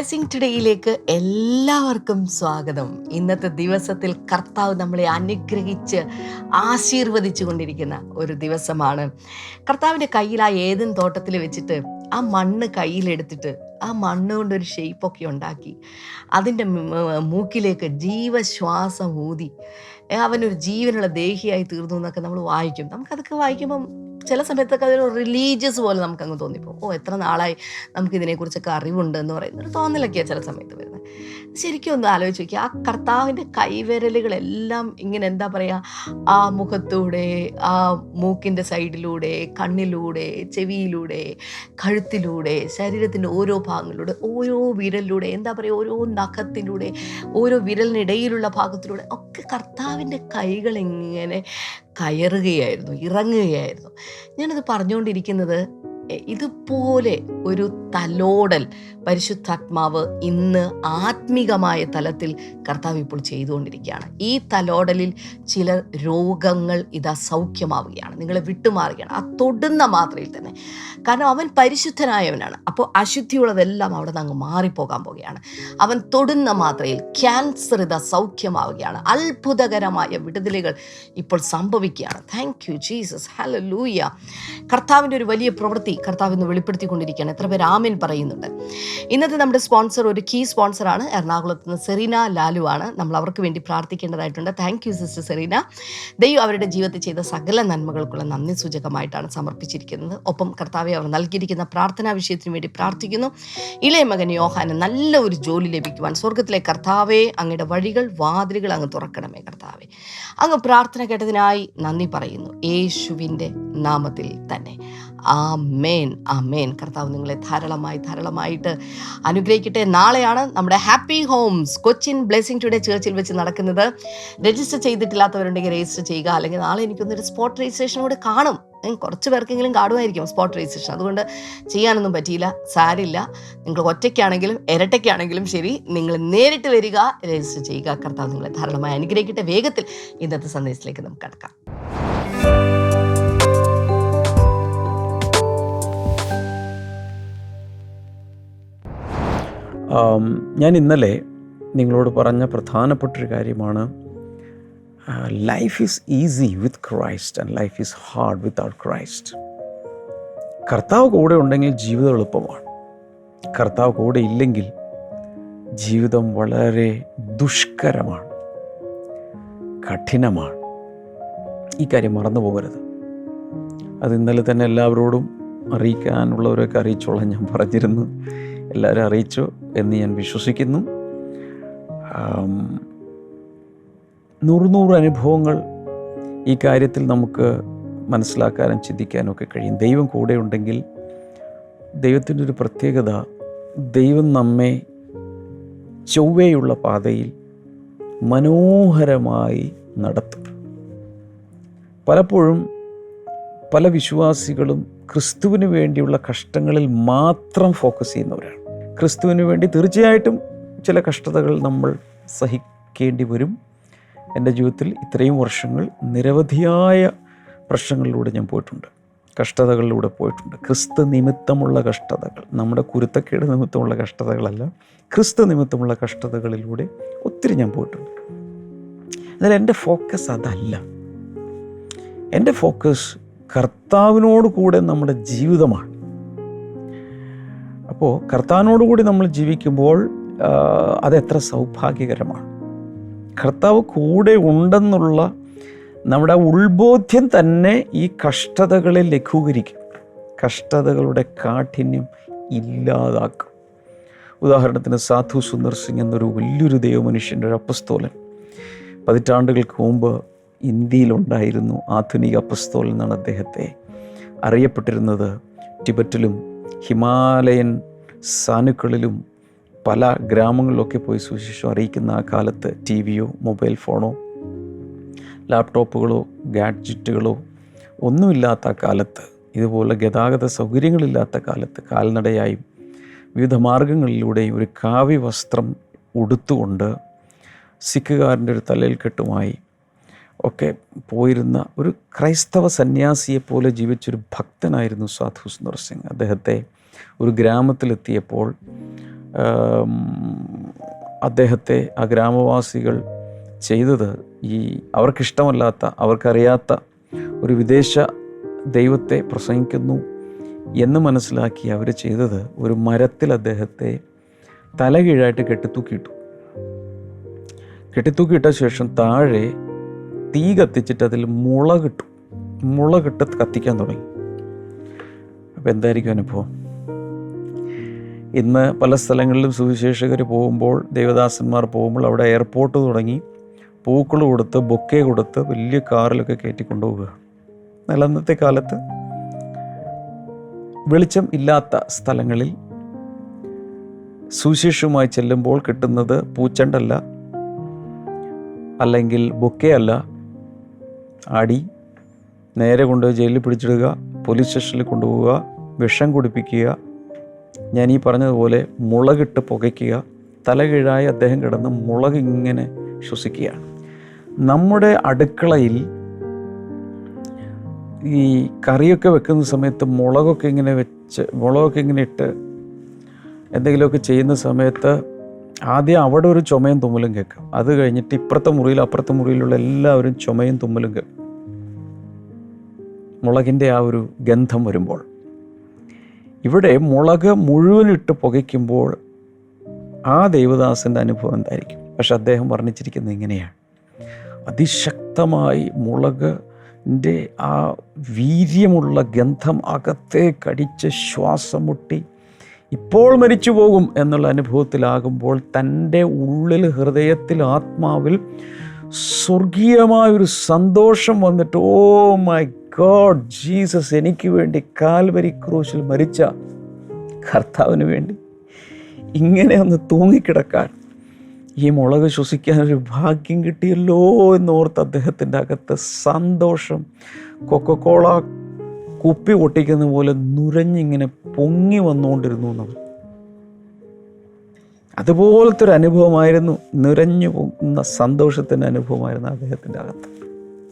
Blessing ടുഡേയിലേക്ക് എല്ലാവർക്കും സ്വാഗതം. ഇന്നത്തെ ദിവസത്തിൽ കർത്താവ് നമ്മളെ അനുഗ്രഹിച്ച് ആശീർവദിച്ചു കൊണ്ടിരിക്കുന്ന ഒരു ദിവസമാണ്. കർത്താവിന്റെ കയ്യിൽ ആ ഏതും തോട്ടത്തിൽ വെച്ചിട്ട് ആ മണ്ണ് കയ്യിലെടുത്തിട്ട് ആ മണ്ണ് കൊണ്ടൊരു ഷെയ്പ്പൊക്കെ ഉണ്ടാക്കി. അതിന്റെ മൂക്കിലേക്ക് ജീവശ്വാസം ഊതി. അവനൊരു ജീവനുള്ള ദേഹിയായി തീർന്നു എന്നൊക്കെ നമ്മൾ വായിക്കും. നമുക്കതൊക്കെ വായിക്കുമ്പം ചില സമയത്തൊക്കെ അതൊരു റിലീജിയസ് പോലെ നമുക്ക് അങ്ങ് തോന്നിപ്പോ ഓ എത്ര നാളായി നമുക്ക് അറിവുണ്ട് എന്ന് പറയുന്ന ഒരു തോന്നലൊക്കെയാണ് ചില സമയത്ത് വരുന്നത്. ശരിക്കും ഒന്ന് ആലോചിച്ച് നോക്കി ആ കർത്താവിന്റെ കൈവിരലുകളെല്ലാം ഇങ്ങനെ എന്താ പറയുക ആ മുഖത്തൂടെ ആ മൂക്കിന്റെ സൈഡിലൂടെ കണ്ണിലൂടെ ചെവിയിലൂടെ കഴുത്തിലൂടെ ശരീരത്തിന്റെ ഓരോ ഭാഗങ്ങളിലൂടെ ഓരോ വിരലിലൂടെ എന്താ പറയുക ഓരോ നഖത്തിലൂടെ ഓരോ വിരലിനിടയിലുള്ള ഭാഗത്തിലൂടെ ഒക്കെ കർത്താവിന്റെ കൈകൾ ഇങ്ങനെ കയറുകയായിരുന്നു ഇറങ്ങുകയായിരുന്നു. ഞാനത് പറഞ്ഞുകൊണ്ടിരിക്കുന്നത് ഇതുപോലെ ഒരു തലോടൽ പരിശുദ്ധാത്മാവ് ഇന്ന് ആത്മീകമായ തലത്തിൽ കർത്താവ് ഇപ്പോൾ ചെയ്തുകൊണ്ടിരിക്കുകയാണ്. ഈ തലോടലിൽ ചില രോഗങ്ങൾ ഇതാ സൗഖ്യമാവുകയാണ്. നിങ്ങളെ വിട്ടുമാറുകയാണ്. ആ തൊടുന്ന മാത്രയിൽ തന്നെ. കാരണം അവൻ പരിശുദ്ധനായവനാണ്. അപ്പോൾ അശുദ്ധിയുള്ളതെല്ലാം അവിടെ നിന്ന് അങ്ങ് മാറിപ്പോകാൻ പോവുകയാണ്. അവൻ തൊടുന്ന മാത്രയിൽ ക്യാൻസർ ഇതാ സൗഖ്യമാവുകയാണ്. അത്ഭുതകരമായ വിടുതലുകൾ ഇപ്പോൾ സംഭവിക്കുകയാണ്. താങ്ക് യു ജീസസ് ഹലോ ലൂയ കർത്താവിന്റെ ഒരു വലിയ പ്രവൃത്തി കർത്താവ് ഇന്ന് വെളിപ്പെടുത്തിക്കൊണ്ടിരിക്കുകയാണ്. എത്ര പേര് ആമേൻ പറയുന്നുണ്ട്. ഇന്നത്തെ നമ്മുടെ സ്പോൺസർ ഒരു കീ സ്പോൺസറാണ് എറണാകുളത്ത് നിന്ന് സെറീന ലാലു ആണ്. നമ്മൾ അവർക്ക് വേണ്ടി പ്രാർത്ഥിക്കേണ്ടതായിട്ടുണ്ട്. Thank you sister Serena. ദൈവം അവരുടെ ജീവിതത്തിൽ ചെയ്ത സകല നന്മകൾക്കുള്ള നന്ദി സൂചകമായിട്ടാണ് സമർപ്പിച്ചിരിക്കുന്നത്. ഒപ്പം കർത്താവെ അവർ നൽകിയിരിക്കുന്ന പ്രാർത്ഥനാ വിഷയത്തിന് വേണ്ടി പ്രാർത്ഥിക്കുന്നു. ഇളയ മകൻ യോഹാന് നല്ല ഒരു ജോലി ലഭിക്കുവാൻ സ്വർഗത്തിലെ കർത്താവെ അങ്ങയുടെ വഴികൾ വാതിലുകൾ അങ്ങ് തുറക്കണമേ കർത്താവെ. അങ്ങ് പ്രാർത്ഥന കേട്ടതിനായി നന്ദി പറയുന്നു. യേശുവിന്റെ നാമത്തിൽ തന്നെ. ആ മേൻ ആ മേൻ കർത്താവ് നിങ്ങളെ ധാരാളമായി ധാരാളമായിട്ട് അനുഗ്രഹിക്കട്ടെ. നാളെയാണ് നമ്മുടെ happy homes Cochin blessing today ചേർച്ചിൽ വെച്ച് നടക്കുന്നത്. രജിസ്റ്റർ ചെയ്തിട്ടില്ലാത്തവരുണ്ടെങ്കിൽ രജിസ്റ്റർ ചെയ്യുക. അല്ലെങ്കിൽ നാളെ എനിക്കൊന്നൊരു സ്പോട്ട് രജിസ്ട്രേഷൻ കൂടെ കാണും. കുറച്ച് പേർക്കെങ്കിലും കാണുമായിരിക്കും സ്പോട്ട് രജിസ്ട്രേഷൻ അതുകൊണ്ട് ചെയ്യാനൊന്നും പറ്റിയില്ല. സാരില്ല നിങ്ങൾ ഒറ്റയ്ക്കാണെങ്കിലും ഇരട്ടയ്ക്കാണെങ്കിലും ശരി. നിങ്ങൾ നേരിട്ട് വരിക രജിസ്റ്റർ ചെയ്യുക. കർത്താവ് നിങ്ങളെ ധാരാളമായി അനുഗ്രഹിക്കട്ടെ. വേഗത്തിൽ ഇന്നത്തെ സന്ദേശത്തിലേക്ക് നമുക്ക് കടക്കാം. ഞാൻ ഇന്നലെ നിങ്ങളോട് പറഞ്ഞ പ്രധാനപ്പെട്ടൊരു കാര്യമാണ്. Life is easy with Christ and life is hard without Christ കർത്താവ് കൂടെ ഉണ്ടെങ്കിൽ ജീവിതം എളുപ്പമാണ്. കർത്താവ് കൂടെ ഇല്ലെങ്കിൽ ജീവിതം വളരെ ദുഷ്കരമാണ്. കഠിനമാണ്. ഈ കാര്യം മറന്നു പോകരുത്. അത് ഇന്നലെ തന്നെ എല്ലാവരോടും അറിയിക്കാനുള്ളവരൊക്കെ അറിയിച്ചോളാം ഞാൻ പറഞ്ഞിരുന്നു. എല്ലാവരും അറിയിച്ചു എന്ന് ഞാൻ വിശ്വസിക്കുന്നു. നൂറുനൂറ് നൂറ് നൂറ് അനുഭവങ്ങൾ ഈ കാര്യത്തിൽ നമുക്ക് മനസ്സിലാക്കാനും ചിന്തിക്കാനും ഒക്കെ കഴിയും. ദൈവം കൂടെ ഉണ്ടെങ്കിൽ ദൈവത്തിന്റെ ഒരു പ്രത്യേകത ദൈവം നമ്മെ ചൊവ്വയുള്ള പാതയിൽ മനോഹരമായി നടത്തും. പലപ്പോഴും പല വിശ്വാസികളും ക്രിസ്തുവിന് വേണ്ടിയുള്ള കഷ്ടങ്ങളിൽ മാത്രം ഫോക്കസ് ചെയ്യുന്നവരാണ്. ക്രിസ്തുവിന് വേണ്ടി തീർച്ചയായിട്ടും ചില കഷ്ടതകൾ നമ്മൾ സഹിക്കേണ്ടി വരും. എന്റെ ജീവിതത്തിൽ ഇത്രയും വർഷങ്ങൾ നിരവധിയായ പ്രശ്നങ്ങളിലൂടെ ഞാൻ പോയിട്ടുണ്ട്. കഷ്ടതകളിലൂടെ പോയിട്ടുണ്ട്. ക്രിസ്തു നിമിത്തമുള്ള കഷ്ടതകൾ നമ്മുടെ കുരുത്തക്കേട് നിമിത്തമുള്ള കഷ്ടതകളല്ല ക്രിസ്തു നിമിത്തമുള്ള കഷ്ടതകളിലൂടെ ഒത്തിരി ഞാൻ പോയിട്ടുണ്ട്. എന്നാൽ എന്റെ ഫോക്കസ് അതല്ല. എന്റെ ഫോക്കസ് കർത്താവിനോട് കൂടെ നമ്മുടെ ജീവിതമാണ്. അപ്പോൾ കർത്താവിനോടുകൂടി നമ്മൾ ജീവിക്കുമ്പോൾ അതെത്ര സൗഭാഗ്യകരമാണ്. കർത്താവ് കൂടെ ഉണ്ടെന്നുള്ള നമ്മുടെ ഉൾബോധ്യം തന്നെ ഈ കഷ്ടതകളെ ലഘൂകരിക്കും. കഷ്ടതകളുടെ കാഠിന്യം ഇല്ലാതാക്കും. ഉദാഹരണത്തിന് സാധു സുന്ദർ സിംഗ് എന്നൊരു വലിയൊരു ദൈവമനുഷ്യന്റെ ഒരു അപ്പസ്തോലൻ. പതിറ്റാണ്ടുകൾക്ക് മുമ്പ് ഇന്ത്യയിലുണ്ടായിരുന്നു ആധുനിക അപ്പസ്തോലൻ എന്നാണ് അദ്ദേഹത്തെ. അറിയപ്പെട്ടിരുന്നത് ടിബറ്റിലും ഹിമാലയൻ സാനുക്കളിലും പല ഗ്രാമങ്ങളിലൊക്കെ പോയി സുവിശേഷം അറിയിക്കുന്ന ആ കാലത്ത് ടി വിയോ മൊബൈൽ ഫോണോ ലാപ്ടോപ്പുകളോ ഗാഡ്ജറ്റുകളോ ഒന്നുമില്ലാത്ത കാലത്ത് ഇതുപോലെ ഗതാഗത സൗകര്യങ്ങളില്ലാത്ത കാലത്ത് കാൽനടയായും വിവിധ മാർഗങ്ങളിലൂടെയും ഒരു കാവ്യ വസ്ത്രം ഉടുത്തുകൊണ്ട് സിഖുകാരന്റെ ഒരു തലയിൽ കെട്ടുമായി ഒക്കെ പോയിരുന്ന ഒരു ക്രൈസ്തവ സന്യാസിയെപ്പോലെ ജീവിച്ചൊരു ഭക്തനായിരുന്നു സാധു സുന്ദർ സിംഗ്. അദ്ദേഹത്തെ ഒരു ഗ്രാമത്തിലെത്തിയപ്പോൾ അദ്ദേഹത്തെ ആ ഗ്രാമവാസികൾ ചെയ്തത് ഈ അവർക്കിഷ്ടമല്ലാത്ത അവർക്കറിയാത്ത ഒരു വിദേശ ദൈവത്തെ പ്രസംഗിക്കുന്നു എന്ന് മനസ്സിലാക്കി അവർ ചെയ്തത് ഒരു മരത്തിൽ അദ്ദേഹത്തെ തലകീഴായിട്ട് കെട്ടിത്തൂക്കിയിട്ടു. കെട്ടിത്തൂക്കിയിട്ട ശേഷം താഴെ തീ കത്തിച്ചിട്ട് അതിൽ മുള കിട്ടും മുള കിട്ട കത്തിക്കാൻ തുടങ്ങി. അപ്പോൾ എന്തായിരിക്കും അനുഭവം? ഇന്ന് പല സ്ഥലങ്ങളിലും സുവിശേഷകർ പോകുമ്പോൾ ദേവദാസന്മാർ പോകുമ്പോൾ അവിടെ എയർപോർട്ട് തുടങ്ങി. പൂക്കൾ കൊടുത്ത് ബൊക്കെ കൊടുത്ത് വലിയ കാറിലൊക്കെ കയറ്റി കൊണ്ടുപോവുകയാണ് എന്നാൽ അന്നത്തെ കാലത്ത് വെളിച്ചം ഇല്ലാത്ത സ്ഥലങ്ങളിൽ സുവിശേഷവുമായി ചെല്ലുമ്പോൾ കിട്ടുന്നത് പൂച്ചണ്ടല്ല അല്ലെങ്കിൽ ബൊക്കെ അല്ല അടി നേരെ കൊണ്ടുപോയി ജയിലിൽ പിടിച്ചിടുക പോലീസ് സ്റ്റേഷനിൽ കൊണ്ടുപോവുക വിഷം കുടിപ്പിക്കുക ഞാൻ ഈ പറഞ്ഞതുപോലെ മുളകിട്ട് പുകയ്ക്കുക തലകീഴായി അദ്ദേഹം കിടന്ന് മുളക് ഇങ്ങനെ ശ്വസിക്കുകയാണ്. നമ്മുടെ അടുക്കളയിൽ ഈ കറിയൊക്കെ വെക്കുന്ന സമയത്ത് മുളകൊക്കെ ഇങ്ങനെ വെച്ച് മുളകൊക്കെ ഇങ്ങനെ ഇട്ട് എന്തെങ്കിലുമൊക്കെ ചെയ്യുന്ന സമയത്ത് ആദ്യം അവിടെ ഒരു ചുമയും തുമ്മലും കേൾക്കും. അത് കഴിഞ്ഞിട്ട് ഇപ്പുറത്തെ മുറിയിൽ അപ്പുറത്തെ മുറിയിലുള്ള എല്ലാവരും ചുമയും തുമ്മലും കേൾക്കും. മുളകിന്റെ ആ ഒരു ഗന്ധം വരുമ്പോൾ. ഇവിടെ മുളക് മുഴുവനിട്ട് പുകയ്ക്കുമ്പോൾ ആ ദേവദാസിന്റെ അനുഭവം എന്തായിരിക്കും? പക്ഷെ അദ്ദേഹം വർണിച്ചിരിക്കുന്നത് ഇങ്ങനെയാണ്. അതിശക്തമായി മുളകിന്റെ ആ വീര്യമുള്ള ഗന്ധം അകത്തേക്കടിച്ച് കടിച്ച് ശ്വാസം മുട്ടി ഇപ്പോൾ മരിച്ചു പോകും എന്നുള്ള അനുഭവത്തിലാകുമ്പോൾ തന്റെ ഉള്ളിൽ ഹൃദയത്തിൽ ആത്മാവിൽ സ്വർഗീയമായൊരു സന്തോഷം വന്നിട്ട് ഓ മൈ ഗോഡ് ജീസസ് എനിക്ക് വേണ്ടി കാൽവരി ക്രൂശിൽ മരിച്ച കർത്താവിന് വേണ്ടി ഇങ്ങനെ ഒന്ന് തൂങ്ങിക്കിടക്കാൻ ഈ മുളക് ശ്വസിക്കാനൊരു ഭാഗ്യം കിട്ടിയല്ലോ എന്നോർത്ത് അദ്ദേഹത്തിന്റെ അകത്ത് സന്തോഷം കൊക്കക്കോള കുപ്പി പൊട്ടിക്കുന്ന പോലെ നുരഞ്ഞിങ്ങനെ പൊങ്ങി വന്നുകൊണ്ടിരുന്നു നമ്മൾ അതുപോലത്തെ ഒരു അനുഭവമായിരുന്നു നിറഞ്ഞു പോകുന്ന സന്തോഷത്തിന്റെ അനുഭവമായിരുന്നു അദ്ദേഹത്തിന്റെ അകത്ത്.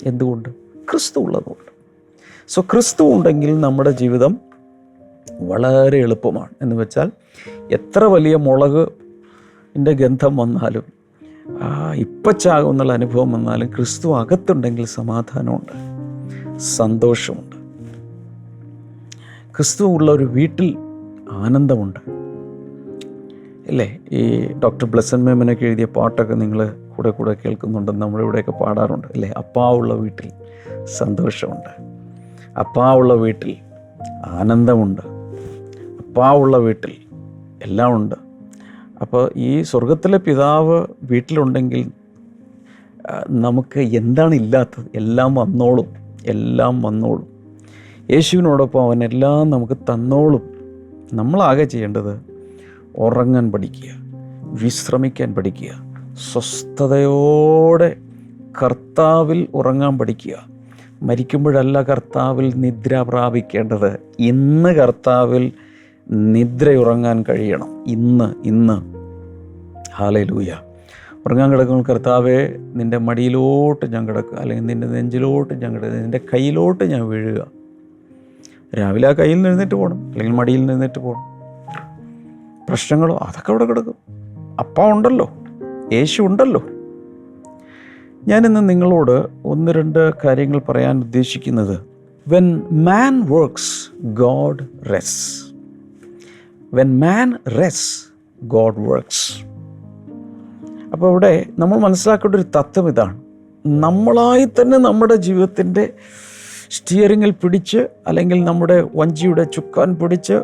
എന്തുകൊണ്ട്? ക്രിസ്തു ഉള്ളതുകൊണ്ട്. സോ ക്രിസ്തു ഉണ്ടെങ്കിൽ നമ്മുടെ ജീവിതം വളരെ എളുപ്പമാണ്. എന്ന് വെച്ചാൽ എത്ര വലിയ മുളക് ന്റെ ഗന്ധം വന്നാലും ഇപ്പച്ചാകും എന്നുള്ള അനുഭവം വന്നാലും ക്രിസ്തു അകത്തുണ്ടെങ്കിൽ സമാധാനമുണ്ട് സന്തോഷമുണ്ട്. ക്രിസ്തു ഉള്ള ഒരു വീട്ടിൽ ആനന്ദമുണ്ട്. അല്ലേ? ഈ ഡോക്ടർ ബ്ലസൻ മേമനൊക്കെ എഴുതിയ പാട്ടൊക്കെ നിങ്ങൾ കൂടെ കൂടെ കേൾക്കുന്നുണ്ട്. നമ്മളിവിടെയൊക്കെ പാടാറുണ്ട്. അല്ലേ? അപ്പാവുള്ള വീട്ടിൽ സന്തോഷമുണ്ട്. അപ്പാവുള്ള വീട്ടിൽ ആനന്ദമുണ്ട്. അപ്പാവുള്ള വീട്ടിൽ എല്ലാം ഉണ്ട്. അപ്പോൾ ഈ സ്വർഗത്തിലെ പിതാവ് വീട്ടിലുണ്ടെങ്കിൽ നമുക്ക് എന്താണ് ഇല്ലാത്തത്? എല്ലാം വന്നോളും. എല്ലാം വന്നോളും. യേശുവിനോടൊപ്പം അവൻ എല്ലാം നമുക്ക് തന്നോളും. നമ്മളാകെ ചെയ്യേണ്ടത് ഉറങ്ങാൻ പഠിക്കുക വിശ്രമിക്കാൻ പഠിക്കുക സ്വസ്ഥതയോടെ കർത്താവിൽ ഉറങ്ങാൻ പഠിക്കുക. മരിക്കുമ്പോഴല്ല കർത്താവിൽ നിദ്ര പ്രാപിക്കേണ്ടത്. ഇന്ന് കർത്താവിൽ നിദ്രയുറങ്ങാൻ കഴിയണം. ഇന്ന് ഇന്ന്. ഹാലേ ലൂയ ഉറങ്ങാൻ കിടക്കുമ്പോൾ കർത്താവെ നിന്റെ മടിയിലോട്ട് ഞാൻ കിടക്കുക. അല്ലെങ്കിൽ നിന്റെ നെഞ്ചിലോട്ട് ഞാൻ കിടക്കുക. നിന്റെ കയ്യിലോട്ട് ഞാൻ വീഴുക. രാവിലെ ആ കയ്യിൽ നിന്ന് എഴുന്നേറ്റ് പോകണം അല്ലെങ്കിൽ മടിയിൽ നിന്ന് എഴുന്നേറ്റ് പോകണം പ്രശ്നങ്ങളോ അതൊക്കെ അവിടെ കിടക്കും. അപ്പ ഉണ്ടല്ലോ. യേശു ഉണ്ടല്ലോ. ഞാനിന്ന് നിങ്ങളോട് ഒന്ന് രണ്ട് കാര്യങ്ങൾ പറയാൻ ഉദ്ദേശിക്കുന്നത്. When man works God rests when man rests God works അപ്പോൾ ഇവിടെ നമ്മൾ മനസ്സിലാക്കേണ്ട ഒരു തത്വം ഇതാണ്. നമ്മളായി തന്നെ നമ്മുടെ ജീവിതത്തിന്റെ സ്റ്റിയറിങ്ങിൽ പിടിച്ച് അല്ലെങ്കിൽ നമ്മുടെ വഞ്ചിയുടെ ചുക്കാൻ പിടിച്ച്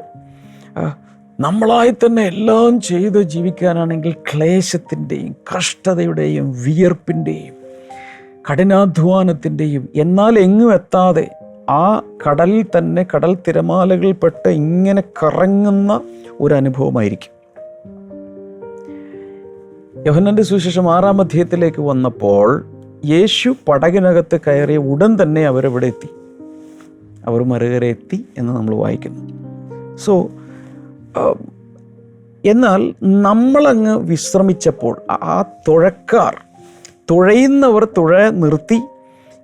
നമ്മളായി തന്നെ എല്ലാം ചെയ്ത് ജീവിക്കാനാണെങ്കിൽ ക്ലേശത്തിന്റെയും കഷ്ടതയുടെയും വിയർപ്പിന്റെയും കഠിനാധ്വാനത്തിന്റെയും എന്നാൽ എങ്ങും എത്താതെ ആ കടലിൽ തന്നെ കടൽ തിരമാലകളിൽപ്പെട്ട് ഇങ്ങനെ കറങ്ങുന്ന ഒരു അനുഭവമായിരിക്കും യോഹന്നന്റെ സുവിശേഷം ആറാം അധ്യായത്തിലേക്ക് വന്നപ്പോൾ യേശു പടകിനകത്ത് കയറിയ ഉടൻ തന്നെ അവരവിടെ എത്തി. അവർ മറുകര എത്തി എന്ന് നമ്മൾ വായിക്കുന്നു. സോ എന്നാൽ നമ്മളങ്ങ് വിശ്രമിച്ചപ്പോൾ ആ- ആ തുഴക്കാർ തുഴയുന്നവർ തുഴ നിർത്തി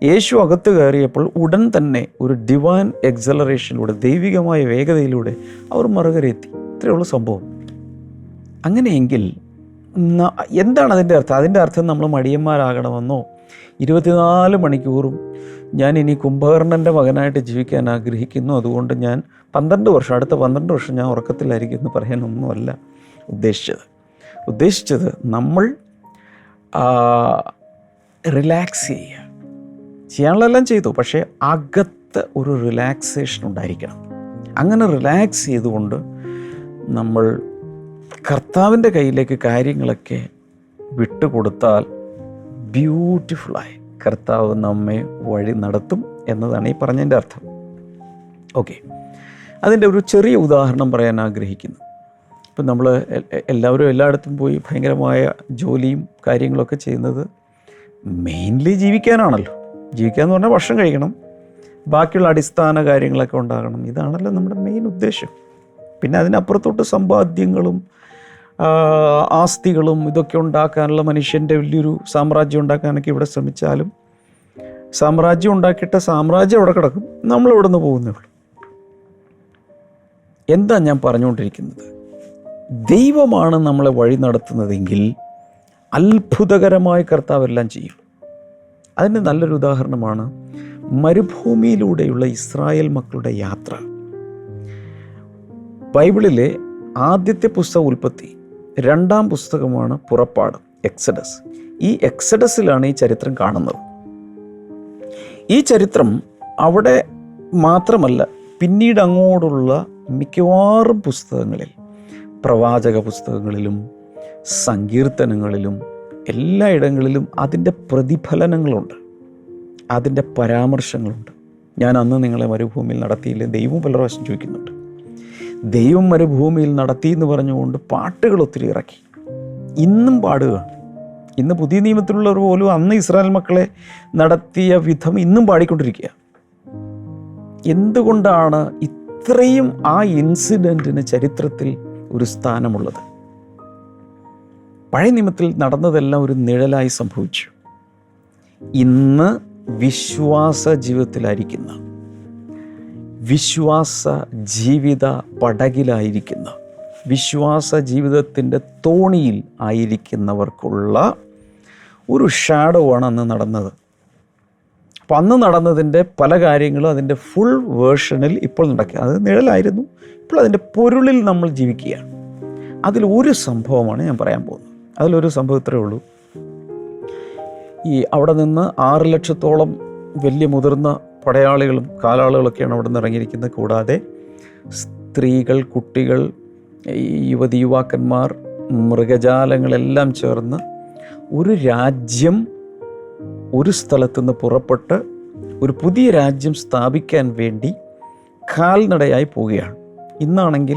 യേശു അകത്ത് കയറിയപ്പോൾ ഉടൻ തന്നെ ഒരു ഡിവൈൻ എക്സലറേഷനിലൂടെ ദൈവികമായ വേഗതയിലൂടെ അവർ മറുകര എത്തി. ഇത്രയുള്ള സംഭവം. അങ്ങനെയെങ്കിൽ എന്താണ് അതിന്റെ അർത്ഥം? അതിന്റെ അർത്ഥം നമ്മൾ മടിയന്മാരാകണമെന്നോ ഇരുപത്തിനാല് മണിക്കൂറും ഞാൻ ഇനി കുംഭകർണന്റെ മകനായിട്ട് ജീവിക്കാൻ ആഗ്രഹിക്കുന്നു. അതുകൊണ്ട് ഞാൻ പന്ത്രണ്ട് വർഷം അടുത്ത പന്ത്രണ്ട് വർഷം ഞാൻ ഉറക്കത്തിലായിരിക്കും എന്ന് പറയാനൊന്നുമല്ല ഉദ്ദേശിച്ചത്. ഉദ്ദേശിച്ചത് നമ്മൾ റിലാക്സ് ചെയ്യുക. ചെയ്യാനുള്ളതെല്ലാം ചെയ്തു പക്ഷേ അകത്ത് ഒരു റിലാക്സേഷൻ ഉണ്ടായിരിക്കണം. അങ്ങനെ റിലാക്സ് ചെയ്തുകൊണ്ട് നമ്മൾ കർത്താവിന്റെ കയ്യിലേക്ക് കാര്യങ്ങളൊക്കെ വിട്ടുകൊടുത്താൽ ബ്യൂട്ടിഫുള്ളായി കർത്താവ് നമ്മെ വഴി നടത്തും എന്നതാണ് ഈ പറഞ്ഞതിന്റെ അർത്ഥം. ഓക്കെ അതിന്റെ ഒരു ചെറിയ ഉദാഹരണം പറയാൻ ആഗ്രഹിക്കുന്നു. ഇപ്പം നമ്മൾ എല്ലാവരും എല്ലായിടത്തും പോയി ഭയങ്കരമായ ജോലിയും കാര്യങ്ങളൊക്കെ ചെയ്യുന്നത് മെയിൻലി ജീവിക്കാനാണല്ലോ. ജീവിക്കുക എന്ന് പറഞ്ഞാൽ ഭക്ഷണം കഴിക്കണം. ബാക്കിയുള്ള അടിസ്ഥാന കാര്യങ്ങളൊക്കെ ഉണ്ടാകണം. ഇതാണല്ലോ നമ്മുടെ മെയിൻ ഉദ്ദേശം. പിന്നെ അതിനപ്പുറത്തോട്ട് സമ്പാദ്യങ്ങളും ആസ്തികളും ഇതൊക്കെ ഉണ്ടാക്കാനുള്ള മനുഷ്യന്റെ വലിയൊരു സാമ്രാജ്യം ഉണ്ടാക്കാനൊക്കെ ഇവിടെ ശ്രമിച്ചാലും സാമ്രാജ്യം ഉണ്ടാക്കിയിട്ട് സാമ്രാജ്യം അവിടെ കിടക്കും. നമ്മൾ ഇവിടെ നിന്ന് പോകുന്നേ ഉള്ളൂ. എന്താ ഞാൻ പറഞ്ഞുകൊണ്ടിരിക്കുന്നത്? ദൈവമാണ് നമ്മളെ വഴി നടത്തുന്നതെങ്കിൽ അത്ഭുതകരമായ കർത്താവെല്ലാം ചെയ്യും. അതിന് നല്ലൊരു ഉദാഹരണമാണ് മരുഭൂമിയിലൂടെയുള്ള ഇസ്രായേൽ മക്കളുടെ യാത്ര. ബൈബിളിലെ ആദ്യത്തെ പുസ്തക ഉൽപ്പത്തി രണ്ടാം പുസ്തകമാണ് പുറപ്പാട് എക്സഡസ്. ഈ എക്സഡസിലാണ് ഈ ചരിത്രം കാണുന്നത്. ഈ ചരിത്രം അവിടെ മാത്രമല്ല പിന്നീട് അങ്ങോട്ടുള്ള മിക്കവാറും പുസ്തകങ്ങളിൽ പ്രവാചക പുസ്തകങ്ങളിലും സങ്കീർത്തനങ്ങളിലും എല്ലായിടങ്ങളിലും അതിന്റെ പ്രതിഫലനങ്ങളുണ്ട്. അതിന്റെ പരാമർശങ്ങളുണ്ട്. ഞാൻ അന്ന് നിങ്ങളെ മരുഭൂമിയിൽ നടത്തിയില്ലേ ദൈവം പല പ്രാവശ്യം ചോദിക്കുന്നുണ്ട്. ദൈവം മരുഭൂമിയിൽ നടത്തി എന്ന് പറഞ്ഞുകൊണ്ട് പാട്ടുകൾ ഒത്തിരി ഇറക്കി. ഇന്നും പാടുകയാണ് ഇന്ന് പുതിയ നിയമത്തിലുള്ളവർ പോലും അന്ന് ഇസ്രായേൽ മക്കളെ നടത്തിയ വിധം ഇന്നും പാടിക്കൊണ്ടിരിക്കുക. എന്തുകൊണ്ടാണ് ഇത്രയും ആ ഇൻസിഡന്റിന് ചരിത്രത്തിൽ ഒരു സ്ഥാനമുള്ളത്? പഴയ നിയമത്തിൽ നടന്നതെല്ലാം ഒരു നിഴലായി സംഭവിച്ചു. ഇന്ന് വിശ്വാസ ജീവിതത്തിലായിരിക്കുന്ന വിശ്വാസ ജീവിത പടകിലായിരിക്കുന്ന വിശ്വാസ ജീവിതത്തിന്റെ തോണിയിൽ ആയിരിക്കുന്നവർക്കുള്ള ഒരു ഷാഡോ ആണ് അന്ന് നടന്നത്. അപ്പം അന്ന് നടന്നതിന്റെ പല കാര്യങ്ങളും അതിന്റെ ഫുൾ വേർഷനിൽ ഇപ്പോൾ നടക്കുക. അത് നിഴലായിരുന്നു. ഇപ്പോൾ അതിന്റെ പൊരുളിൽ നമ്മൾ ജീവിക്കുകയാണ്. അതിൽ ഒരു സംഭവമാണ് ഞാൻ പറയാൻ പോകുന്നത്. അതിലൊരു സംഭവം ഇത്രയേ ഉള്ളൂ. ഈ അവിടെ നിന്ന് ആറ് ലക്ഷത്തോളം വലിയ മുതിർന്ന പടയാളികളും കാലാളുകളൊക്കെയാണ് അവിടെ നിന്ന് ഇറങ്ങിയിരിക്കുന്നത്. കൂടാതെ സ്ത്രീകൾ കുട്ടികൾ യുവതി യുവാക്കന്മാർ മൃഗജാലങ്ങളെല്ലാം ചേർന്ന് ഒരു രാജ്യം ഒരു സ്ഥലത്തുനിന്ന് പുറപ്പെട്ട് ഒരു പുതിയ രാജ്യം സ്ഥാപിക്കാൻ വേണ്ടി കാൽനടയായി പോവുകയാണ്. ഇന്നാണെങ്കിൽ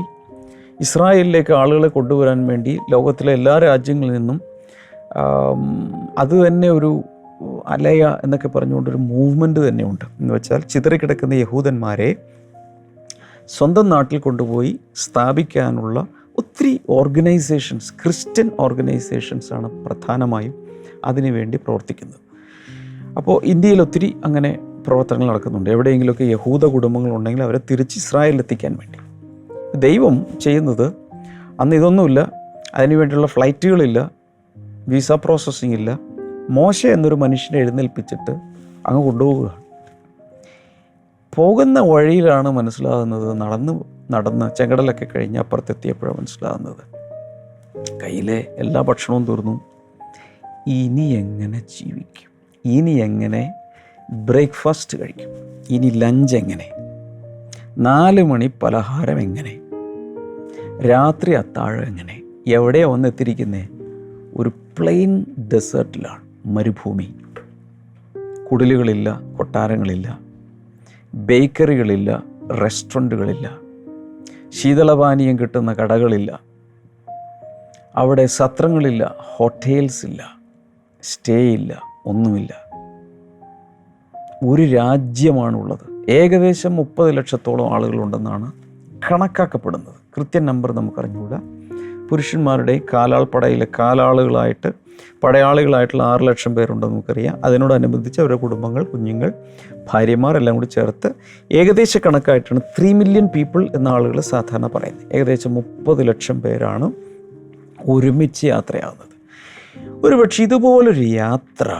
ഇസ്രായേലിലേക്ക് ആളുകളെ കൊണ്ടുവരാൻ വേണ്ടി ലോകത്തിലെ എല്ലാ രാജ്യങ്ങളിൽ നിന്നും അതുതന്നെ അത് തന്നെ ഒരു അലയ എന്നൊക്കെ പറഞ്ഞുകൊണ്ടൊരു മൂവ്മെന്റ് തന്നെയുണ്ട്. എന്ന് വെച്ചാൽ ചിതറിക്കിടക്കുന്ന യഹൂദന്മാരെ സ്വന്തം നാട്ടിൽ കൊണ്ടുപോയി സ്ഥാപിക്കാനുള്ള ഒത്തിരി ഓർഗനൈസേഷൻസ് ക്രിസ്ത്യൻ ഓർഗനൈസേഷൻസ് ആണ് പ്രധാനമായും അതിനുവേണ്ടി പ്രവർത്തിക്കുന്നത്. അപ്പോൾ ഇന്ത്യയിൽ ഒത്തിരി അങ്ങനെ പ്രവർത്തനങ്ങൾ നടക്കുന്നുണ്ട്. എവിടെയെങ്കിലുമൊക്കെ യഹൂദ കുടുംബങ്ങളുണ്ടെങ്കിൽ അവരെ തിരിച്ച് ഇസ്രായേലിലെത്തിക്കാൻ വേണ്ടി. ദൈവം ചെയ്യുന്നത് അന്ന് ഇതൊന്നുമില്ല. അതിനുവേണ്ടിയുള്ള ഫ്ലൈറ്റുകളില്ല വിസ പ്രോസസ്സിംഗ് ഇല്ല. മോശ എന്നൊരു മനുഷ്യനെ എഴുന്നേൽപ്പിച്ചിട്ട് അങ്ങ് കൊണ്ടുപോവുകയാണ്. പോകുന്ന വഴിയിലാണ് മനസ്സിലാകുന്നത് നടന്ന് നടന്ന് ചെങ്കടലൊക്കെ കഴിഞ്ഞ് അപ്പുറത്തെത്തിയപ്പോഴാണ് മനസ്സിലാകുന്നത്. കയ്യിലെ എല്ലാ ഭക്ഷണവും തീർന്നു. ഇനി എങ്ങനെ ജീവിക്കും? ഇനി എങ്ങനെ ബ്രേക്ക്ഫാസ്റ്റ് കഴിക്കും? ഇനി ലഞ്ച് എങ്ങനെ? നാല് മണി പലഹാരം എങ്ങനെ? രാത്രി അത്താഴം എങ്ങനെ? എവിടെയാണ് വന്നെത്തിയിരിക്കുന്നത് ഒരു പ്ലെയിൻ ഡെസേർട്ടിലാണ്. മരുഭൂമി. കുടിലുകളില്ല കൊട്ടാരങ്ങളില്ല. ബേക്കറികളില്ല റെസ്റ്റോറന്റുകളില്ല. ശീതളപാനീയം കിട്ടുന്ന കടകളില്ല. അവിടെ സത്രങ്ങളില്ല ഹോട്ടൽസ് ഇല്ല സ്റ്റേ ഇല്ല ഒന്നുമില്ല. ഒരു രാജ്യമാണുള്ളത്. ഏകദേശം മുപ്പത് ലക്ഷത്തോളം ആളുകളുണ്ടെന്നാണ് കണക്കാക്കപ്പെടുന്നത്. കൃത്യ നമ്പർ നമുക്കറിഞ്ഞുകൂടാ. പുരുഷന്മാരുടെ കാലാൾപ്പടയിലെ കാലാളുകളായിട്ട് പടയാളികളായിട്ടുള്ള ആറ് ലക്ഷം പേരുണ്ടെന്ന് നമുക്കറിയാം. അതിനോടനുബന്ധിച്ച് അവരുടെ കുടുംബങ്ങൾ കുഞ്ഞുങ്ങൾ ഭാര്യമാർ എല്ലാം കൂടി ചേർത്ത് ഏകദേശ കണക്കായിട്ടാണ് ത്രീ മില്യൺ പീപ്പിൾ എന്ന ആളുകൾ സാധാരണ പറയുന്നത്. ഏകദേശം മുപ്പത് ലക്ഷം പേരാണ് ഒരുമിച്ച് യാത്രയാവുന്നത്. ഒരുപക്ഷെ ഇതുപോലൊരു യാത്ര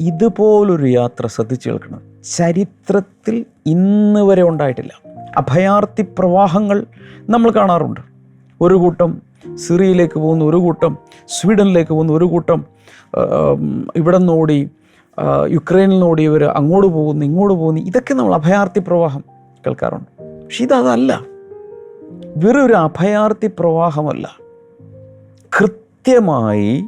ഇതുപോലൊരു യാത്ര ശ്രദ്ധിച്ചു കേൾക്കണം. ചരിത്രത്തിൽ ഇന്ന് വരെ ഉണ്ടായിട്ടില്ല. അഭയാർത്ഥി പ്രവാഹങ്ങൾ നമ്മൾ കാണാറുണ്ട്. ഒരു കൂട്ടം സിറിയയിലേക്ക് പോകുന്ന ഒരു കൂട്ടം സ്വീഡനിലേക്ക് പോകുന്ന ഒരു കൂട്ടം ഇവിടെ നിന്നോടി യുക്രൈനിൽ നിന്നോടിയവർ അങ്ങോട്ട് പോകുന്നു ഇങ്ങോട്ട് പോകുന്നു. ഇതൊക്കെ നമ്മൾ അഭയാർത്ഥി പ്രവാഹം കേൾക്കാറുണ്ട്. പക്ഷെ ഇതല്ല വെറും ഒരു അഭയാർത്ഥി പ്രവാഹമല്ല. കൃത്യമായി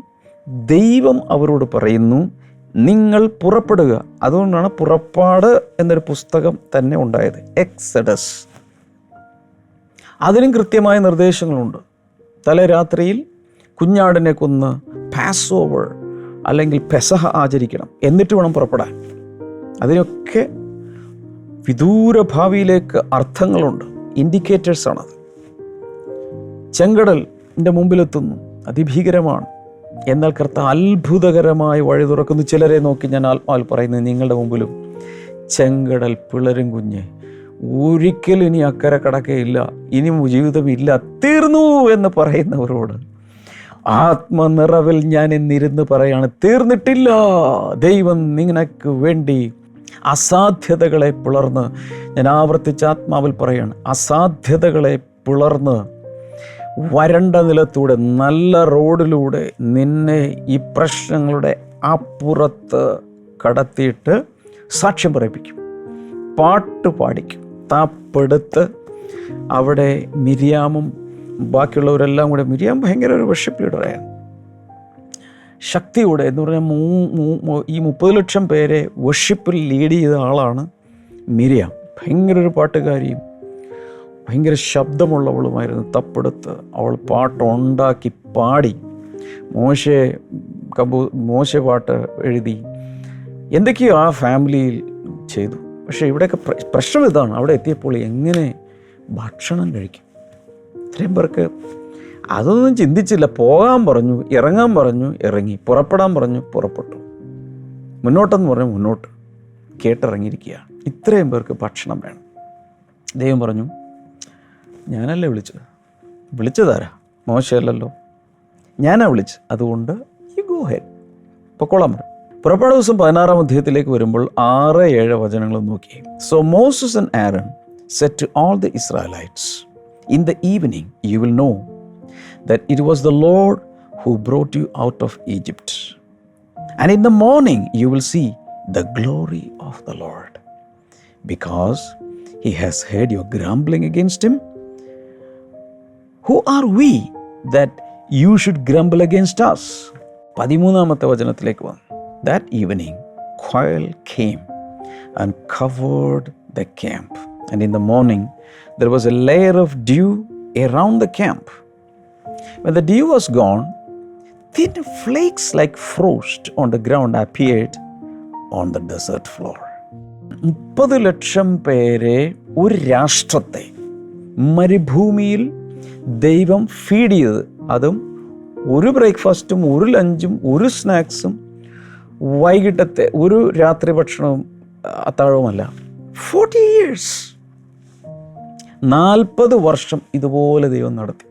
ദൈവം അവരോട് പറയുന്നു നിങ്ങൾ പുറപ്പെടുക. അതുകൊണ്ടാണ് പുറപ്പാട് എന്നൊരു പുസ്തകം തന്നെ ഉണ്ടായത് എക്സഡസ്. അതിനും കൃത്യമായ നിർദ്ദേശങ്ങളുണ്ട്. തലേരാത്രിയിൽ കുഞ്ഞാടിനെ കൊന്ന് പാസ് ഓവർ അല്ലെങ്കിൽ പെസഹ ആചരിക്കണം. എന്നിട്ട് വേണം പുറപ്പെടാൻ. അതിനൊക്കെ വിദൂര ഭാവിയിലേക്ക് അർത്ഥങ്ങളുണ്ട്. ഇൻഡിക്കേറ്റേഴ്സാണത് ചെങ്കടലിന്റെ മുമ്പിലെത്തുന്നു. അതിഭീകരമാണ്. എന്നാൽ കർത്ത അത്ഭുതകരമായ വഴി തുറക്കുന്നു. ചിലരെ നോക്കി ഞാൻ ആത്മാവിൽ പറയുന്നത് നിങ്ങളുടെ മുമ്പിലും ചെങ്കടൽ പിളരും കുഞ്ഞ്. ഒരിക്കലും ഇനി അക്കരെ കടക്കയില്ല ഇനി ജീവിതമില്ല തീർന്നു എന്ന് പറയുന്നവരോട്. ആത്മനിറവിൽ ഞാൻ ഇന്നിരുന്ന് പറയാണ് തീർന്നിട്ടില്ല ദൈവം നിനക്ക് വേണ്ടി അസാധ്യതകളെ പുളർന്ന് ഞാൻ ആവർത്തിച്ച് ആത്മാവിൽ പറയാണ് അസാധ്യതകളെ പുളർന്ന് വരണ്ട നിലത്തൂടെ നല്ല റോഡിലൂടെ നിന്നെ ഈ പ്രശ്നങ്ങളുടെ അപ്പുറത്ത് കടത്തിയിട്ട് സാക്ഷ്യം പറയിപ്പിക്കും പാട്ട് പാടിക്കും. താപ്പെടുത്ത് അവിടെ മിരിയാമും ബാക്കിയുള്ളവരെല്ലാം കൂടെ. മിരിയാം ഭയങ്കര ഒരു വർഷിപ്പ് ലീഡറായിരുന്നു ശക്തിയോടെ എന്ന് പറഞ്ഞാൽ മൂ ഈ മുപ്പത് ലക്ഷം പേരെ വർഷിപ്പിൽ ലീഡ് ചെയ്ത ആളാണ് മിരിയാം. ഭയങ്കര ഒരു പാട്ടുകാരിയും ഭയങ്കര ശബ്ദമുള്ളവളുമായിരുന്നു. തപ്പെടുത്ത് അവൾ പാട്ടുണ്ടാക്കി പാടി. മോശെ കബൂ മോശ പാട്ട് എഴുതി എന്തൊക്കെയോ ആ ഫാമിലിയിൽ ചെയ്തു. പക്ഷേ ഇവിടെയൊക്കെ പ്ര- പ്രശ്നം ഇതാണ്. അവിടെ എത്തിയപ്പോൾ എങ്ങനെ ഭക്ഷണം കഴിക്കും? ഇത്രയും പേർക്ക് അതൊന്നും ചിന്തിച്ചില്ല. പോകാൻ പറഞ്ഞു ഇറങ്ങാൻ പറഞ്ഞു ഇറങ്ങി. പുറപ്പെടാൻ പറഞ്ഞു പുറപ്പെട്ടു. മുന്നോട്ടെന്ന് പറഞ്ഞു മുന്നോട്ട് കേട്ടിറങ്ങിയിരിക്കുകയാണ്. ഇത്രയും പേർക്ക് ഭക്ഷണം വേണം. ദൈവം പറഞ്ഞു ഞാനല്ലേ വിളിച്ചത്? വിളിച്ചതാരാ? മോശമല്ലല്ലോ ഞാനാ വിളിച്ചത്. അതുകൊണ്ട് ഈ ഗോഹൻ പൊക്കോളാൻ പറഞ്ഞു പുറപ്പാട് ദിവസം പതിനാറാം അധ്യായത്തിലേക്ക് വരുമ്പോൾ ആറ് ഏഴ് വചനങ്ങൾ നോക്കി so Moses and Aaron said to all the Israelites in the evening you will know that it was the Lord who brought you out of Egypt. And in the morning you will see the glory of the Lord, because he has heard your grumbling against him. Who are we that you should grumble against us? പതിമൂന്നാമത്തെ വചനത്തിലേക്ക് വന്നു That evening quail came and covered the camp and in the morning there was a layer of dew around the camp When the dew was gone, thin flakes like frost on the ground appeared on the desert floor. മുപ്പത് ലക്ഷം പേരെ ഒരു രാഷ്ട്രത്തെ മരുഭൂമിയിൽ ദൈവം feed ചെയ്തത് അതും ഒരു ബ്രേക്ക്ഫാസ്റ്റും ഒരു ലഞ്ചും ഒരു സ്നാക്സും വൈകിട്ടത്തെ ഒരു രാത്രി ഭക്ഷണവും അത്താഴവുമല്ല. ഫോർട്ടി ഇയേഴ്സ് നാൽപ്പത് വർഷം ഇതുപോലെ ദൈവം നടത്തി.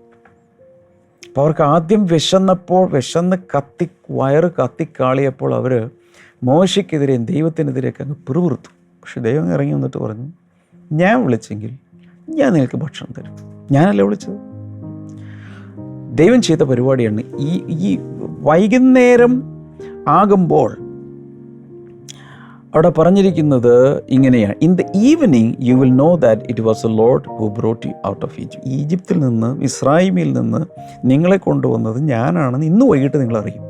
അപ്പോൾ അവർക്ക് ആദ്യം വിശന്നപ്പോൾ വിശന്ന് കത്തി വയറ് കത്തിക്കാളിയപ്പോൾ അവർ മോശയ്ക്കെതിരെയും ദൈവത്തിനെതിരെയൊക്കെ അങ്ങ് പിറുപിറുത്തു. പക്ഷെ ദൈവം ഇറങ്ങി വന്നിട്ട് പറഞ്ഞു ഞാൻ വിളിച്ചെങ്കിൽ ഞാൻ നിങ്ങൾക്ക് ഭക്ഷണം തരും. ഞാനല്ല വിളിച്ചത്? ദൈവം ചെയ്ത പരിപാടിയാണ് ഈ ഈ വൈകുന്നേരം ആകുമ്പോൾ അവിടെ പറഞ്ഞിരിക്കുന്നത് ഇങ്ങനെയാണ്. In the evening you will know that it was a Lord who brought you out of Egypt ഈജിപ്തിൽ നിന്ന് ഇസ്രായേമിൽ നിന്ന് നിങ്ങളെ കൊണ്ടുവന്നത് ഞാനാണെന്ന് ഇന്ന് വൈകിട്ട് നിങ്ങളറിയും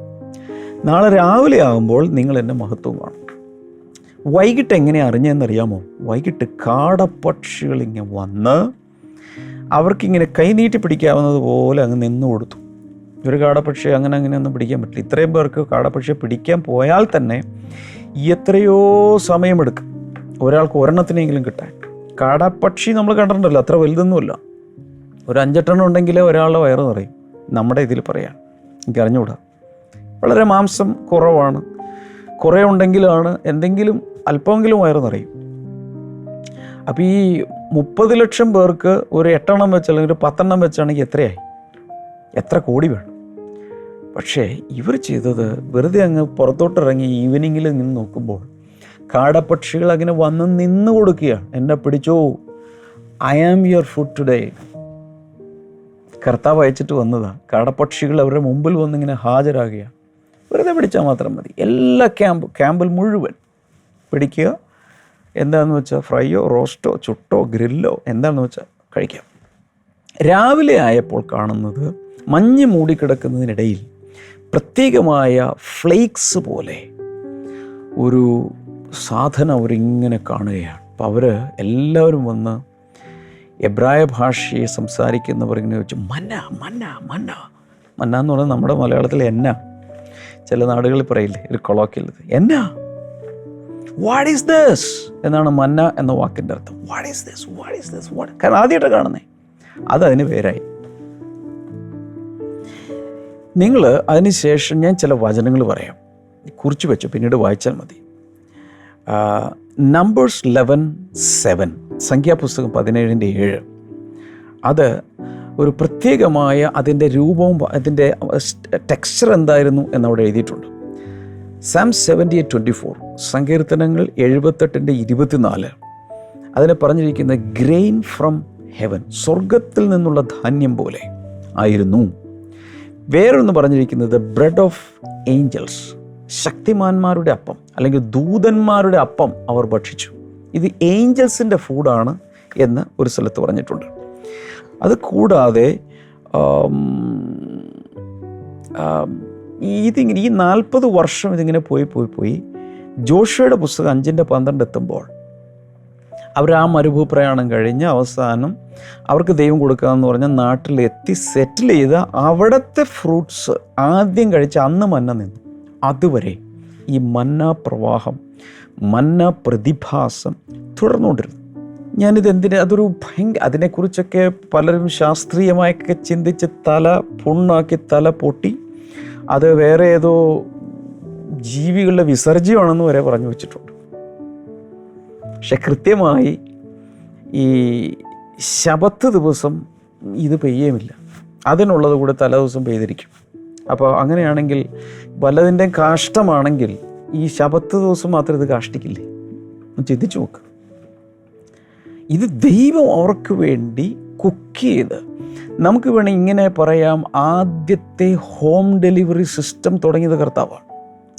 നാളെ രാവിലെ ആകുമ്പോൾ നിങ്ങൾ എന്റെ മഹത്വം കാണും. വൈകിട്ട് എങ്ങനെ അറിഞ്ഞതെന്നറിയാമോ വൈകിട്ട് കാടപ്പക്ഷികളിങ്ങനെ വന്ന് അവർക്കിങ്ങനെ കൈനീട്ടി പിടിക്കാവുന്നത് പോലെ അങ്ങ് നിന്നു കൊടുത്തു. ഒരു കാടപ്പക്ഷി അങ്ങനെ അങ്ങനെയൊന്നും പിടിക്കാൻ പറ്റില്ല. ഇത്രയും പേർക്ക് കാടപ്പക്ഷിയെ പിടിക്കാൻ പോയാൽ തന്നെ എത്രയോ സമയമെടുക്കും. ഒരാൾക്ക് ഒരെണ്ണത്തിനെങ്കിലും കിട്ടാൻ. കാടപ്പക്ഷി നമ്മൾ കണ്ടിട്ടുണ്ടല്ലോ അത്ര വലുതൊന്നുമല്ല. ഒരു അഞ്ചെട്ടെണ്ണം ഉണ്ടെങ്കിൽ ഒരാളുടെ വയറ് നിറയും. നമ്മുടെ ഇതിൽ പറയാം. എനിക്ക് അറിഞ്ഞുകൂടാ? വളരെ മാംസം കുറവാണ്. കുറേ ഉണ്ടെങ്കിലാണ് എന്തെങ്കിലും അല്പമെങ്കിലും വയറ് നിറയും. അപ്പോൾ ഈ മുപ്പത് ലക്ഷം പേർക്ക് ഒരു എട്ടെണ്ണം വെച്ച് അല്ലെങ്കിൽ ഒരു പത്തെണ്ണം വെച്ചാണെങ്കിൽ എത്രയായി? എത്ര കോടി വേണം? പക്ഷേ ഇവർ ചെയ്തത് വെറുതെ അങ്ങ് പുറത്തോട്ടിറങ്ങി ഈവനിങ്ങിൽ നിന്ന് നോക്കുമ്പോൾ കാടപ്പക്ഷികൾ അങ്ങനെ വന്ന് നിന്ന് കൊടുക്കുകയാണ്. എന്നെ പിടിച്ചോ? I am your food today കർത്താവ് അയച്ചിട്ട് വന്നതാണ് കാടപ്പക്ഷികൾ അവരുടെ മുമ്പിൽ വന്നിങ്ങനെ ഹാജരാകുകയാണ്. വെറുതെ പിടിച്ചാൽ മാത്രം മതി. എല്ലാ ക്യാമ്പ് ക്യാമ്പിൽ മുഴുവൻ പിടിക്കുക. എന്താണെന്ന് വെച്ചാൽ ഫ്രൈയോ റോസ്റ്റോ ചുട്ടോ ഗ്രില്ലോ എന്താണെന്ന് വെച്ചാൽ കഴിക്കാം. രാവിലെ ആയപ്പോൾ കാണുന്നത് മഞ്ഞ് മൂടിക്കിടക്കുന്നതിനിടയിൽ പ്രത്യേകമായ ഫ്ലേക്സ് പോലെ ഒരു സാധനം അവരിങ്ങനെ കാണുകയാണ്. അപ്പം അവർ എല്ലാവരും വന്ന് എബ്രായ ഭാഷയെ സംസാരിക്കുന്നവർ ഇങ്ങനെ വെച്ച് മന്ന മന്ന മന്ന. മന്ന എന്ന് പറഞ്ഞാൽ നമ്മുടെ മലയാളത്തിൽ എന്നാ. ചില നാടുകളിൽ പറയില്ലേ ഒരു കൊളോക്കിൽ എന്നാ. വാട്ട് ഈസ് ദിസ് എന്നാണ് മന്ന എന്ന വാക്കിന്റെ അർത്ഥം. What is this what is this what കാരണം ആദ്യമായിട്ട് കാണുന്നേ അതതിന് പേരായി. നിങ്ങൾ അതിനുശേഷം ഞാൻ ചില വചനങ്ങൾ പറയാം. കുറിച്ച് വെച്ചു പിന്നീട് വായിച്ചാൽ മതി. നമ്പേഴ്സ് ലെവൻ സെവൻ സംഖ്യാപുസ്തകം പതിനേഴിന്റെ ഏഴ്. അത് ഒരു പ്രത്യേകമായ അതിന്റെ രൂപവും അതിന്റെ ടെക്സ്ചർ എന്തായിരുന്നു എന്നവിടെ എഴുതിയിട്ടുണ്ട്. Psalm seventy eight twenty four സങ്കീർത്തനങ്ങൾ എഴുപത്തെട്ടിന്റെ ഇരുപത്തിനാല്. അതിനെ പറഞ്ഞിരിക്കുന്ന ഗ്രെയിൻ ഫ്രം ഹെവൻ സ്വർഗത്തിൽ നിന്നുള്ള ധാന്യം പോലെ ആയിരുന്നു. വേറൊന്ന് പറഞ്ഞിരിക്കുന്നത് ബ്രെഡ് ഓഫ് ഏഞ്ചൽസ് ശക്തിമാന്മാരുടെ അപ്പം അല്ലെങ്കിൽ ദൂതന്മാരുടെ അപ്പം അവർ ഭക്ഷിച്ചു. ഇത് ഏഞ്ചൽസിന്റെ ഫുഡാണ് എന്ന് ഒരു സ്ഥലത്ത് പറഞ്ഞിട്ടുണ്ട്. അത് കൂടാതെ ഇതിങ്ങനെ ഈ നാൽപ്പത് വർഷം ഇതിങ്ങനെ പോയി പോയി പോയി ജോഷയുടെ പുസ്തകം അഞ്ചിന്റെ പന്ത്രണ്ട് എത്തുമ്പോൾ അവർ ആ മരുഭൂപ്രയാണം കഴിഞ്ഞ് അവസാനം അവർക്ക് ദൈവം കൊടുക്കുക കൊടുക്കാമെന്ന് പറഞ്ഞാൽ നാട്ടിലെത്തി സെറ്റിൽ ചെയ്ത അവിടുത്തെ ഫ്രൂട്ട്സ് ആദ്യം കഴിച്ച് അന്ന് മന്ന നിന്നു. അതുവരെ ഈ മന്ന പ്രവാഹം മന്ന പ്രതിഭാസം തുടർന്നുകൊണ്ടിരുന്നു. ഞാനിത് എന്തിന് അതൊരു ഭയങ്കര അതിനെക്കുറിച്ചൊക്കെ പലരും ശാസ്ത്രീയമായൊക്കെ ചിന്തിച്ച് തല പുണ്ണാക്കി തല പൊട്ടി. അത് വേറെ ഏതോ ജീവികളുടെ വിസർജ്യമാണെന്ന് വരെ പറഞ്ഞു വെച്ചിട്ടുണ്ട്. പക്ഷെ കൃത്യമായി ഈ ശബത്ത് ദിവസം ഇത് പെയ്യുമില്ല. അതിനുള്ളത് കൂടെ തലേ ദിവസം പെയ്തിരിക്കും. അപ്പോൾ അങ്ങനെയാണെങ്കിൽ വല്ലതിന്റെ കാഷ്ടമാണെങ്കിൽ ഈ ശബത്ത് ദിവസം മാത്രം ഇത് കാഷ്ടിക്കില്ലേ? ഒന്ന് ചിന്തിച്ചു നോക്ക്. ഇത് ദൈവം അവർക്ക് വേണ്ടി കുക്ക് ചെയ്ത് നമുക്ക് വേണമെങ്കിൽ ഇങ്ങനെ പറയാം ആദ്യത്തെ ഹോം ഡെലിവറി സിസ്റ്റം തുടങ്ങിയത് കർത്താവാണ്.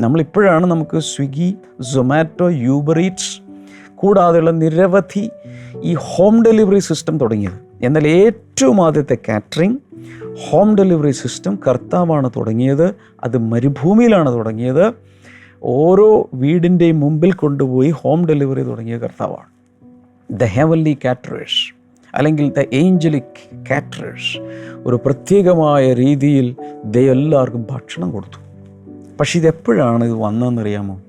നമ്മളിപ്പോഴാണ് നമുക്ക് സ്വിഗ്ഗി സൊമാറ്റോ യൂബർ ഈറ്റ്സ് കൂടാതെയുള്ള നിരവധി ഈ ഹോം ഡെലിവറി സിസ്റ്റം തുടങ്ങിയത്. എന്നാൽ ഏറ്റവും ആദ്യത്തെ കാറ്ററിംഗ് ഹോം ഡെലിവറി സിസ്റ്റം കർത്താവാണ് തുടങ്ങിയത്. അത് മരുഭൂമിയിലാണ് തുടങ്ങിയത്. ഓരോ വീടിന്റെയും മുമ്പിൽ കൊണ്ടുപോയി ഹോം ഡെലിവറി തുടങ്ങിയ കർത്താവാണ്. ദ ഹെവൻലി കാറ്ററേഴ്സ് അല്ലെങ്കിൽ ദ ഏഞ്ചലിക് കാറ്ററേഴ്സ് ഒരു പ്രത്യേകമായ രീതിയിൽ ദൈവം എല്ലാവർക്കും ഭക്ഷണം കൊടുത്തു. പക്ഷെ ഇതെപ്പോഴാണ് ഇത് വന്നതെന്നറിയാമോ?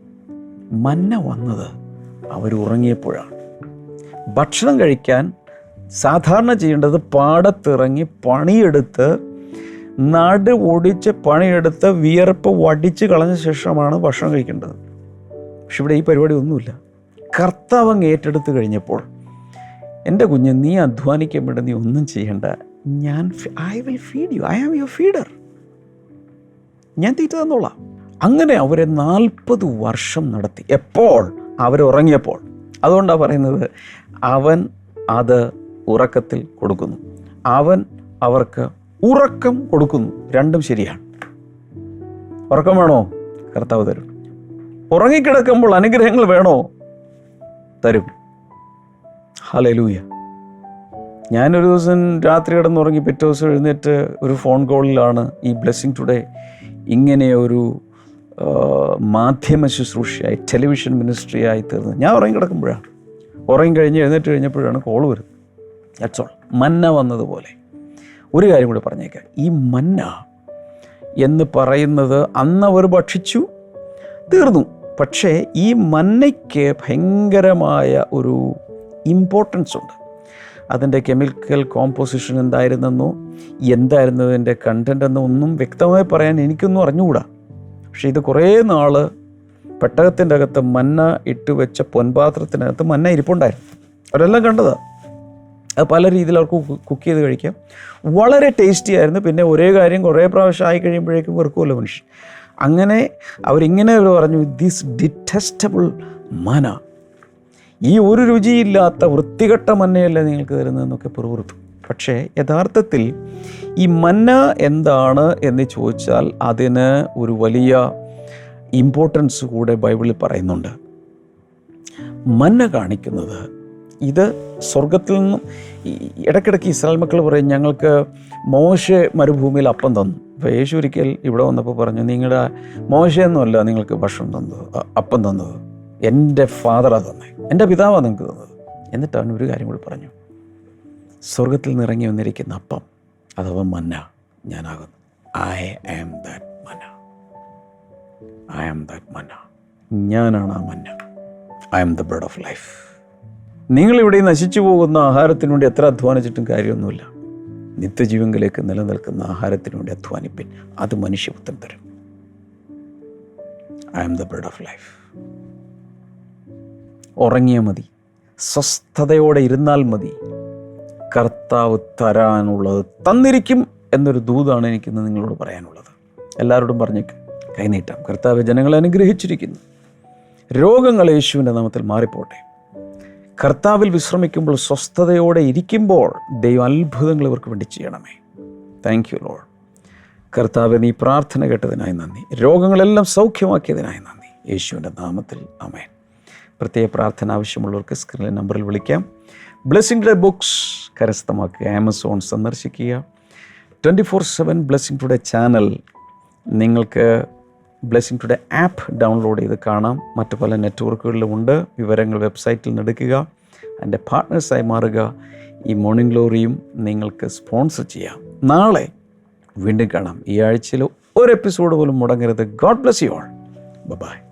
മന്ന വന്നത് അവർ ഉറങ്ങിയപ്പോഴാണ്. ഭക്ഷണം കഴിക്കാൻ സാധാരണ ചെയ്യേണ്ടത് പാടത്തിറങ്ങി പണിയെടുത്ത് നട ഒടിച്ച് പണിയെടുത്ത് വിയർപ്പ് വടിച്ച് കളഞ്ഞ ശേഷമാണ് ഭക്ഷണം കഴിക്കേണ്ടത്. പക്ഷെ ഇവിടെ ഈ പരിപാടി ഒന്നുമില്ല. കർത്താവ് ഏറ്റെടുത്ത് കഴിഞ്ഞപ്പോൾ എന്റെ കുഞ്ഞ് നീ അധ്വാനിക്കാൻ വേണ്ട നീ ഒന്നും ചെയ്യേണ്ട. ഞാൻ I will feed you I am your feeder ഞാൻ തീറ്റ തന്നോളാം. അങ്ങനെ അവരെ നാൽപ്പത് വർഷം നടത്തി. എപ്പോൾ? അവരുറങ്ങിയപ്പോൾ. അതുകൊണ്ടാണ് പറയുന്നത് അവൻ അത് ഉറക്കത്തിൽ കൊടുക്കുന്നു. അവൻ അവർക്ക് ഉറക്കം കൊടുക്കുന്നു. രണ്ടും ശരിയാണ്. ഉറക്കം വേണോ? കർത്താവ് തരും. ഉറങ്ങിക്കിടക്കുമ്പോൾ അനുഗ്രഹങ്ങൾ വേണോ? തരും. ഹലലൂയ ഞാനൊരു ദിവസം രാത്രി കിടന്നുറങ്ങി പിറ്റേ ദിവസം എഴുന്നേറ്റ് ഒരു ഫോൺ കോളിലാണ് ഈ ബ്ലെസ്സിങ് ടുഡേ ഇങ്ങനെ ഒരു മാധ്യമ ശുശ്രൂഷയായി ടെലിവിഷൻ മിനിസ്ട്രി ആയി തീർന്നത്. ഞാൻ ഉറങ്ങി കിടക്കുമ്പോഴാണ്. ഉറങ്ങി കഴിഞ്ഞ് എഴുന്നേറ്റ് കഴിഞ്ഞപ്പോഴാണ് കോൾ വരുന്നത്. ദാറ്റ്സ് ഓൾ മന്ന വന്നതുപോലെ. ഒരു കാര്യം കൂടി പറഞ്ഞേക്കാം. ഈ മന്ന എന്ന് പറയുന്നത് അന്ന് അവർ ഭക്ഷിച്ചു തീർന്നു. പക്ഷേ ഈ മന്നയ്ക്ക് ഭയങ്കരമായ ഒരു ഇമ്പോർട്ടൻസ് ഉണ്ട്. അതിന്റെ കെമിക്കൽ കോമ്പോസിഷൻ എന്തായിരുന്നെന്നോ എന്തായിരുന്നു അതിന്റെ കണ്ടന്റ് എന്നോ ഒന്നും വ്യക്തമായി പറയാൻ എനിക്കൊന്നും അറിഞ്ഞുകൂടാ. പക്ഷേ ഇത് കുറേ നാൾ പെട്ടകത്തിന്റെ അകത്ത് മന്ന ഇട്ട് വെച്ച പൊൻപാത്രത്തിനകത്ത് മന്ന ഇരിപ്പുണ്ടായിരുന്നു. അവരെല്ലാം കണ്ടതാണ് അത് പല രീതിയിൽ അവർക്ക് കുക്ക് ചെയ്ത് കഴിക്കാം. വളരെ ടേസ്റ്റി ആയിരുന്നു. പിന്നെ ഒരേ കാര്യം കുറേ പ്രാവശ്യം ആയി കഴിയുമ്പോഴേക്കും വെറുക്കുമല്ലോ മനുഷ്യൻ. അങ്ങനെ അവരിങ്ങനെ അവർ പറഞ്ഞു ദിസ് ഡിറ്റസ്റ്റബിൾ മന ഈ ഒരു രുചിയില്ലാത്ത വൃത്തികെട്ട മന്നയല്ലേ നിങ്ങൾക്ക് തരുന്നതെന്നൊക്കെ പിറുപിറുത്തു. പക്ഷേ യഥാർത്ഥത്തിൽ ഈ മന്ന എന്താണ് എന്ന് ചോദിച്ചാൽ അതിന് ഒരു വലിയ ഇമ്പോർട്ടൻസ് കൂടെ ബൈബിളിൽ പറയുന്നുണ്ട്. മന്ന കാണിക്കുന്നത് ഇത് സ്വർഗത്തിൽ നിന്നും ഇടയ്ക്കിടയ്ക്ക് ഇസ്രായേൽ മക്കൾ പറയും ഞങ്ങൾക്ക് മോശ മരുഭൂമിയിൽ അപ്പം തന്നു. അപ്പോൾ യേശു ഒരിക്കൽ ഇവിടെ വന്നപ്പോൾ പറഞ്ഞു നിങ്ങളുടെ മോശയൊന്നുമല്ല നിങ്ങൾക്ക് ഭക്ഷണം തന്നത് അപ്പം തന്നത്. എന്റെ ഫാദറാണ് തന്നെ. എന്റെ പിതാവാണ് നിങ്ങൾക്ക് തന്നത്. എന്നിട്ട് അവൻ ഒരു കാര്യം കൂടി പറഞ്ഞു. സ്വർഗത്തിൽ നിറങ്ങി വന്നിരിക്കുന്ന അപ്പം അഥവാ മന്ന ഞാനാകുന്നു. I am that manna. I am that manna. ഞാനാണ് ആ മന്ന. I am the bread of life നിങ്ങളിവിടെ നശിച്ചു പോകുന്ന ആഹാരത്തിന് വേണ്ടി എത്ര അധ്വാനിച്ചിട്ടും കാര്യമൊന്നുമില്ല. നിത്യജീവങ്കിലേക്ക് നിലനിൽക്കുന്ന ആഹാരത്തിന് വേണ്ടി അധ്വാനിപ്പിൻ. അത് മനുഷ്യപുത്രം തരും. I am the bread of life ഉറങ്ങിയാൽ മതി. സ്വസ്ഥതയോടെ ഇരുന്നാൽ മതി. കർത്താവ് തരാനുള്ളത് തന്നിരിക്കും എന്നൊരു ദൂതാണ് എനിക്കിന്ന് നിങ്ങളോട് പറയാനുള്ളത്. എല്ലാവരോടും പറഞ്ഞേക്ക് കൈനീട്ടാം. കർത്താവ് ജനങ്ങളെ അനുഗ്രഹിച്ചിരിക്കുന്നു. രോഗങ്ങൾ യേശുവിന്റെ നാമത്തിൽ മാറിപ്പോട്ടെ. കർത്താവിൽ വിശ്രമിക്കുമ്പോൾ സ്വസ്ഥതയോടെ ഇരിക്കുമ്പോൾ ദൈവം അത്ഭുതങ്ങൾ ഇവർക്ക് വേണ്ടി ചെയ്യണമേ. താങ്ക് യു ലോൾ കർത്താവ് നീ പ്രാർത്ഥന കേട്ടതിനായി നന്ദി. രോഗങ്ങളെല്ലാം സൗഖ്യമാക്കിയതിനായി നന്ദി. യേശുവിന്റെ നാമത്തിൽ അമേൻ പ്രത്യേക പ്രാർത്ഥന ആവശ്യമുള്ളവർക്ക് സ്ക്രീനിലെ നമ്പറിൽ വിളിക്കാം. ബ്ലെസ്സിംഗ് ടുഡേ ബുക്സ് കരസ്ഥമാക്കുക. ആമസോൺ സന്ദർശിക്കുക. Twenty four seven blessing today channel നിങ്ങൾക്ക് ബ്ലെസ്സിംഗ് ടുഡേ ആപ്പ് ഡൗൺലോഡ് ചെയ്ത് കാണാം. മറ്റു പല നെറ്റ്വർക്കുകളിലും ഉണ്ട്. വിവരങ്ങൾ വെബ്സൈറ്റിൽ നിന്ന് എടുക്കുക. എന്റെ പാർട്ട്നേഴ്സായി മാറുക. ഈ മോർണിംഗ് ഗ്ലോറിയും നിങ്ങൾക്ക് സ്പോൺസർ ചെയ്യാം. നാളെ വീണ്ടും കാണാം. ഈ ആഴ്ചയിൽ ഒരു എപ്പിസോഡ് പോലും മുടങ്ങരുത്. God bless you all bye